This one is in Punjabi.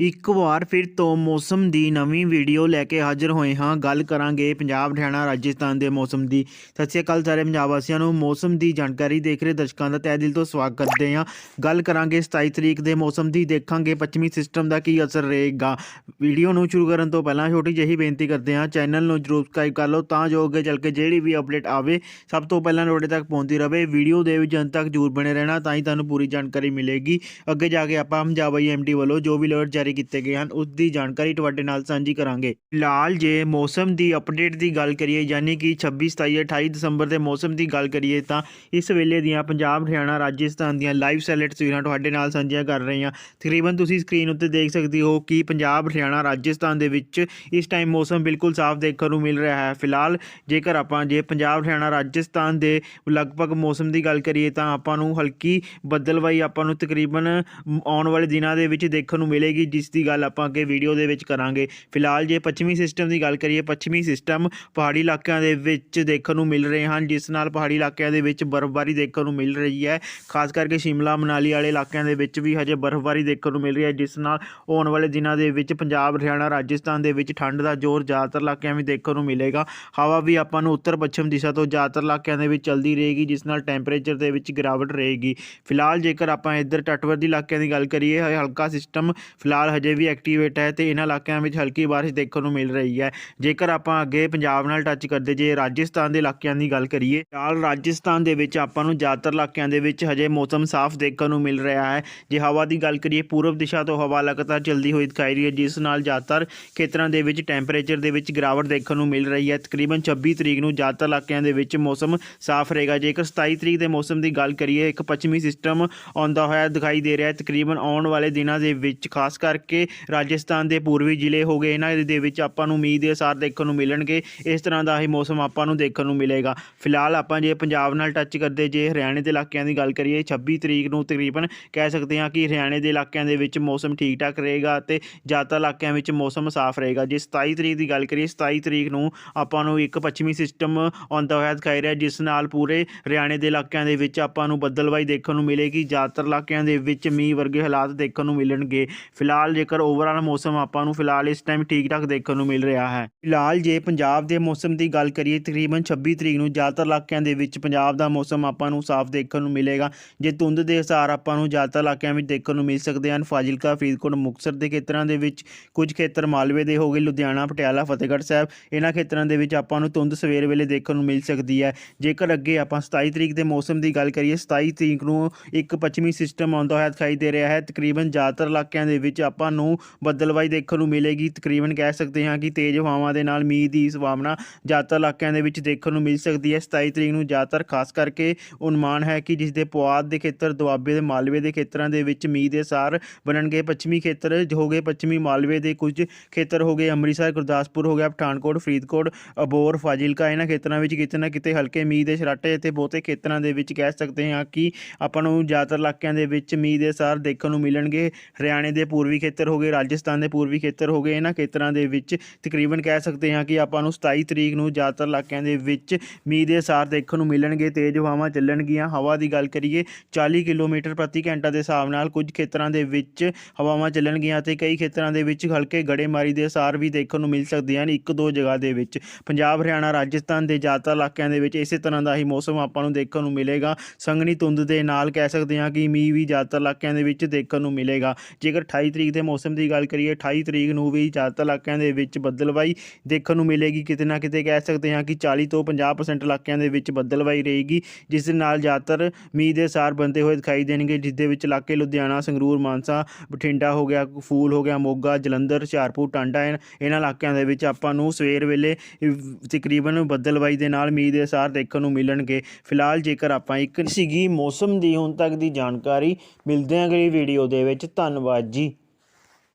ਇੱਕ ਵਾਰ ਫਿਰ ਤੋਂ ਮੌਸਮ ਦੀ ਨਵੀਂ ਵੀਡੀਓ ਲੈ ਕੇ ਹਾਜ਼ਰ ਹੋਏ ਹਾਂ। ਗੱਲ ਕਰਾਂਗੇ ਪੰਜਾਬ, ਹਰਿਆਣਾ, ਰਾਜਸਥਾਨ ਦੇ ਮੌਸਮ ਦੀ। ਸਤਿ ਸ਼੍ਰੀ ਅਕਾਲ ਸਾਰੇ ਪੰਜਾਬ ਵਾਸੀਆਂ ਨੂੰ। ਮੌਸਮ ਦੀ ਜਾਣਕਾਰੀ ਦੇਖ ਰਹੇ ਦਰਸ਼ਕਾਂ ਦਾ ਤਹਿ ਦਿਲ ਤੋਂ ਸਵਾਗਤ ਕਰਦੇ ਹਾਂ। ਗੱਲ ਕਰਾਂਗੇ 27 ਤਰੀਕ ਦੇ ਮੌਸਮ ਦੀ। ਦੇਖਾਂਗੇ ਪੱਛਮੀ ਸਿਸਟਮ ਦਾ ਕੀ ਅਸਰ ਰਹੇਗਾ। ਵੀਡੀਓ ਨੂੰ ਸ਼ੁਰੂ ਕਰਨ ਤੋਂ ਪਹਿਲਾਂ ਛੋਟੀ ਜਿਹੀ ਬੇਨਤੀ ਕਰਦੇ ਹਾਂ। ਚੈਨਲ ਨੂੰ ਜਰੂਰ ਸਬਸਕ੍ਰਾਈਬ ਕਰ ਲਓ ਤਾਂ ਜੋ ਅੱਗੇ ਚੱਲ ਕੇ ਜਿਹੜੀ ਵੀ ਅਪਡੇਟ ਆਵੇ, ਸਭ ਤੋਂ ਪਹਿਲਾਂ ਤੁਹਾਡੇ ਤੱਕ ਪਹੁੰਚਦੀ ਰਹੇ ਵੀਡੀਓ ਦੇ ਵਿੱਚ ਅੰਤ ਤੱਕ ਜਰੂਰ ਬਣੇ ਰਹਿਣਾ ਤਾਂ ਹੀ ਤੁਹਾਨੂੰ ਪੂਰੀ ਜਾਣਕਾਰੀ ਮਿਲੇਗੀ। ਅੱਗੇ ਜਾ ਕੇ ਆਪਾਂ ਪੰਜਾਬ ਆਈਐਮਡੀ ਵੱਲੋਂ ਜੋ ਵੀ ਅਲਰਟ ਜਾਰੀ ਕੀਤੇ ਗਏ ਹਨ। ਉਸ ਦੀ ਜਾਣਕਾਰੀ ਤੁਹਾਡੇ ਨਾਲ ਸਾਂਝੀ ਕਰਾਂਗੇ। ਫਿਲਹਾਲ ਜੇ ਮੌਸਮ ਦੀ ਅਪਡੇਟ ਦੀ ਗੱਲ ਕਰੀਏ, ਯਾਨੀ ਕਿ 26 27 28 ਦਸੰਬਰ ਦੇ ਮੌਸਮ ਦੀ ਗੱਲ ਕਰੀਏ ਤਾਂ ਇਸ ਵੇਲੇ ਦੀਆਂ ਪੰਜਾਬ, ਹਰਿਆਣਾ, ਰਾਜਸਥਾਨ ਦੀਆਂ ਲਾਈਵ ਸੈਲਟ ਤਸਵੀਰਾਂ ਤੁਹਾਡੇ ਨਾਲ ਸਾਂਝੀਆਂ ਕਰ ਰਹੇ ਹਾਂ। ਤਕਰੀਬਨ ਤੁਸੀਂ ਸਕਰੀਨ ਉੱਤੇ ਦੇਖ ਸਕਦੇ ਹੋ ਕਿ ਪੰਜਾਬ, ਹਰਿਆਣਾ, ਰਾਜਸਥਾਨ ਦੇ ਵਿੱਚ ਇਸ ਟਾਈਮ ਮੌਸਮ ਬਿਲਕੁਲ ਸਾਫ਼ ਦੇਖਣ ਨੂੰ ਮਿਲ ਰਿਹਾ ਹੈ। ਫਿਲਹਾਲ ਜੇਕਰ ਆਪਾਂ, ਜੇ ਪੰਜਾਬ, ਹਰਿਆਣਾ, ਰਾਜਸਥਾਨ ਦੇ ਲਗਭਗ ਮੌਸਮ ਦੀ ਗੱਲ ਕਰੀਏ ਤਾਂ ਆਪਾਂ ਨੂੰ ਹਲਕੀ ਬੱਦਲਵਾਈ ਆਪਾਂ ਨੂੰ ਤਕਰੀਬਨ ਆਉਣ ਵਾਲੇ ਦਿਨਾਂ ਦੇ ਵਿੱਚ ਦੇਖਣ ਨੂੰ ਮਿਲੇਗੀ ਜਿਸ ਦੀ ਗੱਲ ਆਪਾਂ ਅੱਗੇ ਵੀਡੀਓ ਦੇ ਵਿੱਚ ਕਰਾਂਗੇ। ਫਿਲਹਾਲ ਜੇ ਪੱਛਮੀ ਸਿਸਟਮ ਦੀ ਗੱਲ ਕਰੀਏ, ਪੱਛਮੀ ਸਿਸਟਮ ਪਹਾੜੀ ਇਲਾਕਿਆਂ ਦੇ ਵਿੱਚ ਦੇਖਣ ਨੂੰ ਮਿਲ ਰਹੇ ਹਨ, ਜਿਸ ਨਾਲ ਪਹਾੜੀ ਇਲਾਕਿਆਂ ਦੇ ਵਿੱਚ ਬਰਫ਼ਬਾਰੀ ਦੇਖਣ ਨੂੰ ਮਿਲ ਰਹੀ ਹੈ। ਖਾਸ ਕਰਕੇ ਸ਼ਿਮਲਾ, ਮਨਾਲੀ ਵਾਲੇ ਇਲਾਕਿਆਂ ਦੇ ਵਿੱਚ ਵੀ ਹਜੇ ਬਰਫ਼ਬਾਰੀ ਦੇਖਣ ਨੂੰ ਮਿਲ ਰਹੀ ਹੈ, ਜਿਸ ਨਾਲ ਆਉਣ ਵਾਲੇ ਦਿਨਾਂ ਦੇ ਵਿੱਚ ਪੰਜਾਬ, ਹਰਿਆਣਾ, ਰਾਜਸਥਾਨ ਦੇ ਵਿੱਚ ਠੰਡ ਦਾ ਜ਼ੋਰ ਜ਼ਿਆਦਾਤਰ ਇਲਾਕਿਆਂ ਵਿੱਚ ਦੇਖਣ ਨੂੰ ਮਿਲੇਗਾ। ਹਵਾ ਵੀ ਆਪਾਂ ਨੂੰ ਉੱਤਰ ਪੱਛਮ ਦਿਸ਼ਾ ਤੋਂ ਜ਼ਿਆਦਾਤਰ ਇਲਾਕਿਆਂ ਦੇ ਵਿੱਚ ਚੱਲਦੀ ਰਹੇਗੀ, ਜਿਸ ਨਾਲ ਟੈਂਪਰੇਚਰ ਦੇ ਵਿੱਚ ਗਿਰਾਵਟ ਰਹੇਗੀ। ਫਿਲਹਾਲ ਜੇਕਰ ਆਪਾਂ ਇੱਧਰ ਤਟਵਰਦੀ ਇਲਾਕਿਆਂ ਦੀ ਗੱਲ ਕਰੀਏ ਹਲਕਾ ਸਿਸਟਮ ਫਿਲਹਾਲ ਹਜੇ ਵੀ ਐਕਟੀਵੇਟ ਹੈ ਤੇ ਇਹਨਾਂ ਇਲਾਕਿਆਂ ਵਿੱਚ ਹਲਕੀ ਬਾਰਿਸ਼ ਦੇਖਣ ਨੂੰ ਮਿਲ ਰਹੀ ਹੈ। ਜੇਕਰ ਆਪਾਂ ਅੱਗੇ ਪੰਜਾਬ ਨਾਲ ਟੱਚ ਕਰਦੇ, ਜੇ ਰਾਜਸਥਾਨ ਦੇ ਇਲਾਕਿਆਂ ਦੀ ਗੱਲ ਕਰੀਏ, ਨਾਲ ਰਾਜਸਥਾਨ ਦੇ ਵਿੱਚ ਆਪਾਂ ਨੂੰ ਜ਼ਿਆਦਾਤਰ ਇਲਾਕਿਆਂ ਦੇ ਵਿੱਚ ਹਜੇ ਮੌਸਮ ਸਾਫ਼ ਦੇਖਣ ਨੂੰ ਮਿਲ ਰਿਹਾ ਹੈ। ਜੇ ਹਵਾ ਦੀ ਗੱਲ ਕਰੀਏ, ਪੂਰਬ ਦਿਸ਼ਾ ਤੋਂ ਹਵਾ ਲਗਾਤਾਰ ਚੱਲਦੀ ਹੋਈ ਦਿਖਾਈ ਰਹੀ ਹੈ, ਜਿਸ ਨਾਲ ਜ਼ਿਆਦਾਤਰ ਖੇਤਰਾਂ ਦੇ ਵਿੱਚ ਟੈਂਪਰੇਚਰ ਦੇ ਵਿੱਚ ਗਿਰਾਵਟ ਦੇਖਣ ਨੂੰ ਮਿਲ ਰਹੀ ਹੈ। ਤਕਰੀਬਨ 26 ਤਰੀਕ ਨੂੰ ਜ਼ਿਆਦਾਤਰ ਇਲਾਕਿਆਂ ਦੇ ਵਿੱਚ ਮੌਸਮ ਸਾਫ਼ ਰਹੇਗਾ। ਜੇਕਰ 27 ਤਰੀਕ ਦੇ ਮੌਸਮ ਦੀ ਗੱਲ ਕਰੀਏ, ਇੱਕ ਪੱਛਮੀ ਸਿਸਟਮ ਆਉਂਦਾ ਹੋਇਆ ਦਿਖਾਈ ਦੇ ਰਿਹਾ ਹੈ। ਤਕਰੀਬਨ ਆਉਣ ਵਾਲੇ ਦਿਨਾਂ ਦੇ ਵਿੱਚ ਖਾਸ ਕਰ ਕਰਕੇ ਰਾਜਸਥਾਨ ਦੇ ਪੂਰਬੀ ਜ਼ਿਲ੍ਹੇ ਹੋ ਗਏ। ਇਹਨਾਂ ਦੇ ਵਿੱਚ ਆਪਾਂ ਨੂੰ ਮੀਂਹ ਦੇ ਅਸਾਰ ਦੇਖਣ ਨੂੰ ਮਿਲਣਗੇ। ਇਸ ਤਰ੍ਹਾਂ ਦਾ ਹੀ ਮੌਸਮ ਆਪਾਂ ਨੂੰ ਦੇਖਣ ਨੂੰ ਮਿਲੇਗਾ। ਫਿਲਹਾਲ ਆਪਾਂ ਜੇ ਪੰਜਾਬ ਨਾਲ ਟੱਚ ਕਰਦੇ, ਜੇ ਹਰਿਆਣੇ ਦੇ ਇਲਾਕਿਆਂ ਦੀ ਗੱਲ ਕਰੀਏ 26 ਤਰੀਕ ਨੂੰ ਤਕਰੀਬਨ ਕਹਿ ਸਕਦੇ ਹਾਂ ਕਿ ਹਰਿਆਣੇ ਦੇ ਇਲਾਕਿਆਂ ਦੇ ਵਿੱਚ ਮੌਸਮ ਠੀਕ ਠਾਕ ਰਹੇਗਾ ਅਤੇ ਜ਼ਿਆਦਾਤਰ ਇਲਾਕਿਆਂ ਵਿੱਚ ਮੌਸਮ ਸਾਫ਼ ਰਹੇਗਾ। ਜੇ 27 ਤਰੀਕ ਦੀ ਗੱਲ ਕਰੀਏ 27 ਤਰੀਕ ਨੂੰ ਆਪਾਂ ਨੂੰ ਇੱਕ ਪੱਛਮੀ ਸਿਸਟਮ ਆਉਂਦਾ ਹੋਇਆ ਦਿਖਾਈ ਰਿਹਾ, ਜਿਸ ਨਾਲ ਪੂਰੇ ਹਰਿਆਣੇ ਦੇ ਇਲਾਕਿਆਂ ਦੇ ਵਿੱਚ ਆਪਾਂ ਨੂੰ ਬੱਦਲਵਾਈ ਦੇਖਣ ਨੂੰ ਮਿਲੇਗੀ। ਜ਼ਿਆਦਾਤਰ ਇਲਾਕਿਆਂ ਦੇ ਵਿੱਚ ਮੀਂਹ ਵਰਗੇ ਹਾਲਾਤ ਦੇਖਣ ਨੂੰ ਮਿਲਣਗੇ। ਫਿਲਹਾਲ ਜੇਕਰ ਓਵਰਆਲ ਮੌਸਮ ਆਪਾਂ ਨੂੰ ਫਿਲਹਾਲ ਇਸ ਟਾਈਮ ਠੀਕ ਠਾਕ ਦੇਖਣ ਨੂੰ ਮਿਲ ਰਿਹਾ ਹੈ। ਫਿਲਹਾਲ ਜੇ ਪੰਜਾਬ ਦੇ ਮੌਸਮ ਦੀ ਗੱਲ ਕਰੀਏ, ਤਕਰੀਬਨ 26 ਤਰੀਕ ਨੂੰ ਜ਼ਿਆਦਾਤਰ ਇਲਾਕਿਆਂ ਦੇ ਵਿੱਚ ਪੰਜਾਬ ਦਾ ਮੌਸਮ ਆਪਾਂ ਨੂੰ ਸਾਫ਼ ਦੇਖਣ ਨੂੰ ਮਿਲੇਗਾ। ਜੇ ਧੁੰਦ ਦੇ ਅਸਰ ਆਪਾਂ ਨੂੰ ਜ਼ਿਆਦਾਤਰ ਇਲਾਕਿਆਂ ਵਿੱਚ ਦੇਖਣ ਨੂੰ ਮਿਲ ਸਕਦੇ ਹਨ, ਫਾਜ਼ਿਲਕਾ, ਫਰੀਦਕੋਟ, ਮੁਕਤਸਰ ਦੇ ਖੇਤਰਾਂ ਦੇ ਵਿੱਚ ਕੁਝ ਖੇਤਰ ਮਾਲਵੇ ਦੇ ਹੋ ਗਏ, ਲੁਧਿਆਣਾ, ਪਟਿਆਲਾ, ਫਤਿਹਗੜ੍ਹ ਸਾਹਿਬ, ਇਹਨਾਂ ਖੇਤਰਾਂ ਦੇ ਵਿੱਚ ਆਪਾਂ ਨੂੰ ਧੁੰਦ ਸਵੇਰ ਵੇਲੇ ਦੇਖਣ ਨੂੰ ਮਿਲ ਸਕਦੀ ਹੈ। ਜੇਕਰ ਅੱਗੇ ਆਪਾਂ 27 ਤਰੀਕ ਦੇ ਮੌਸਮ ਦੀ ਗੱਲ ਕਰੀਏ 27 ਤਰੀਕ ਨੂੰ ਇੱਕ ਪੱਛਮੀ ਸਿਸਟਮ ਆਉਂਦਾ ਹੋਇਆ ਦਿਖਾਈ ਦੇ ਰਿਹਾ ਹੈ। ਤਕਰੀਬਨ ਜ਼ਿਆਦਾਤਰ ਇਲਾਕਿਆਂ ਦੇ ਵਿੱਚ ਆਪਾਂ ਨੂੰ ਬੱਦਲਵਾਈ ਦੇਖਣ ਨੂੰ ਮਿਲੇਗੀ। ਤਕਰੀਬਨ ਕਹਿ ਸਕਦੇ ਹਾਂ ਕਿ ਤੇਜ਼ ਹਵਾਵਾਂ ਦੇ ਨਾਲ ਮੀਂਹ ਦੀ ਸੰਭਾਵਨਾ ਜ਼ਿਆਦਾਤਰ ਇਲਾਕਿਆਂ ਦੇ ਵਿੱਚ ਦੇਖਣ ਨੂੰ ਮਿਲ ਸਕਦੀ ਹੈ। 27 ਤਰੀਕ ਨੂੰ ਜ਼ਿਆਦਾਤਰ, ਖਾਸ ਕਰਕੇ ਅਨੁਮਾਨ ਹੈ ਕਿ ਜਿਸ ਦੇ ਪੁਆਧ ਦੇ ਖੇਤਰ, ਦੁਆਬੇ ਦੇ ਮਾਲਵੇ ਦੇ ਖੇਤਰਾਂ ਦੇ ਵਿੱਚ ਮੀਂਹ ਦੇ ਸਾਰ ਬਣਨਗੇ। ਪੱਛਮੀ ਖੇਤਰ ਹੋ ਗਏ ਪੱਛਮੀ ਮਾਲਵੇ ਦੇ ਕੁਝ ਖੇਤਰ ਹੋ ਗਏ। ਅੰਮ੍ਰਿਤਸਰ, ਗੁਰਦਾਸਪੁਰ ਹੋ ਗਿਆ, ਪਠਾਨਕੋਟ, ਫਰੀਦਕੋਟ, ਅਬੋਰ, ਫਾਜ਼ਿਲਕਾ, ਇਹਨਾਂ ਖੇਤਰਾਂ ਵਿੱਚ ਕਿਤੇ ਨਾ ਕਿਤੇ ਹਲਕੇ ਮੀਂਹ ਦੇ ਛਰਾਟੇ ਅਤੇ ਬਹੁਤੇ ਖੇਤਰਾਂ ਦੇ ਵਿੱਚ ਕਹਿ ਸਕਦੇ ਹਾਂ ਕਿ ਆਪਾਂ ਨੂੰ ਜ਼ਿਆਦਾਤਰ ਇਲਾਕਿਆਂ ਦੇ ਵਿੱਚ ਮੀਂਹ ਦੇ ਸਾਰ ਦੇਖਣ ਨੂੰ ਮਿਲਣਗੇ। ਹਰਿਆਣੇ ਦੇ ਪੂਰਬੀ ਖੇਤਰ ਹੋ ਗਏ, ਰਾਜਸਥਾਨ ਦੇ ਪੂਰਬੀ ਖੇਤਰ ਹੋ ਗਏ, ਇਹਨਾਂ ਖੇਤਰਾਂ ਦੇ ਵਿੱਚ ਤਕਰੀਬਨ ਕਹਿ ਸਕਦੇ ਹਾਂ ਕਿ ਆਪਾਂ ਨੂੰ 27 ਤਰੀਕ ਨੂੰ ਜ਼ਿਆਦਾਤਰ ਇਲਾਕਿਆਂ ਦੇ ਵਿੱਚ ਮੀਂਹ ਦੇ ਅਸਾਰ ਦੇਖਣ ਨੂੰ ਮਿਲਣਗੇ, ਤੇਜ਼ ਹਵਾਵਾਂ ਚੱਲਣਗੀਆਂ। ਹਵਾ ਦੀ ਗੱਲ ਕਰੀਏ 40 ਕਿਲੋਮੀਟਰ ਪ੍ਰਤੀ ਘੰਟਾ ਦੇ ਹਿਸਾਬ ਨਾਲ ਕੁਝ ਖੇਤਰਾਂ ਦੇ ਵਿੱਚ ਹਵਾਵਾਂ ਚੱਲਣਗੀਆਂ ਤੇ ਕਈ ਖੇਤਰਾਂ ਦੇ ਵਿੱਚ ਹਲਕੇ ਗੜੇਮਾਰੀ ਦੇ ਅਸਾਰ ਵੀ ਦੇਖਣ ਨੂੰ ਮਿਲ ਸਕਦੇ ਹਨ ਇੱਕ ਦੋ ਜਗ੍ਹਾ ਦੇ ਵਿੱਚ। ਪੰਜਾਬ, ਹਰਿਆਣਾ, ਰਾਜਸਥਾਨ ਦੇ ਜ਼ਿਆਦਾਤਰ ਇਲਾਕਿਆਂ ਦੇ ਵਿੱਚ ਇਸੇ ਤਰ੍ਹਾਂ ਦਾ ਹੀ ਮੌਸਮ ਆਪਾਂ ਨੂੰ ਦੇਖਣ ਨੂੰ ਮਿਲੇਗਾ। ਸੰਘਣੀ ਧੁੰਦ ਦੇ ਨਾਲ ਕਹਿ ਸਕਦੇ ਹਾਂ ਕਿ ਮੀਂਹ ਵੀ ਜ਼ਿਆਦਾਤਰ ਇਲਾਕਿਆਂ ਦੇ ਵਿੱਚ ਦੇਖਣ ਨੂੰ ਮਿਲੇਗਾ। ਜੇਕਰ 28 ਤਰੀਕ ਦੇ ਮੌਸਮ ਦੀ ਗੱਲ ਕਰੀਏ 28 ਤਰੀਕ ਨੂੰ ਵੀ ਜ਼ਿਆਦਾਤਰ ਇਲਾਕਿਆਂ ਦੇ ਵਿੱਚ ਬੱਦਲਵਾਈ ਦੇਖਣ ਨੂੰ ਮਿਲੇਗੀ। ਕਿਤੇ ਨਾ ਕਿਤੇ ਕਹਿ ਸਕਦੇ ਹਾਂ ਕਿ 40 ਤੋਂ 50% ਇਲਾਕਿਆਂ ਦੇ ਵਿੱਚ ਬੱਦਲਵਾਈ ਰਹੇਗੀ, ਜਿਸ ਦੇ ਨਾਲ ਜ਼ਿਆਦਾਤਰ ਮੀਂਹ ਦੇ ਸਾਰ ਬੰਦੇ ਹੋਏ ਦਿਖਾਈ ਦੇਣਗੇ, ਜਿਸ ਦੇ ਵਿੱਚ ਇਲਾਕੇ ਲੁਧਿਆਣਾ, ਸੰਗਰੂਰ, ਮਾਨਸਾ, ਬਠਿੰਡਾ ਹੋ ਗਿਆ ਫੂਲ ਹੋ ਗਿਆ, ਮੋਗਾ, ਜਲੰਧਰ, ਹੁਸ਼ਿਆਰਪੁਰ, ਟਾਂਡਾ ਇਨ- ਇਹਨਾਂ ਇਲਾਕਿਆਂ ਦੇ ਵਿੱਚ ਆਪਾਂ ਨੂੰ ਸਵੇਰ ਵੇਲੇ ਤਕਰੀਬਨ ਬੱਦਲਵਾਈ ਦੇ ਨਾਲ ਮੀਂਹ ਦੇ ਸਾਰ ਦੇਖਣ ਨੂੰ ਮਿਲਣਗੇ। ਫਿਲਹਾਲ ਜੇਕਰ ਆਪਾਂ ਇੱਕ ਸੀਗੀ ਮੌਸਮ ਦੀ ਹੁਣ ਤੱਕ ਦੀ ਜਾਣਕਾਰੀ, ਮਿਲਦੇ ਹਾਂ ਅਗਲੀ ਵੀਡੀਓ ਦੇ ਵਿੱਚ। ਧੰਨਵਾਦ ਜੀ।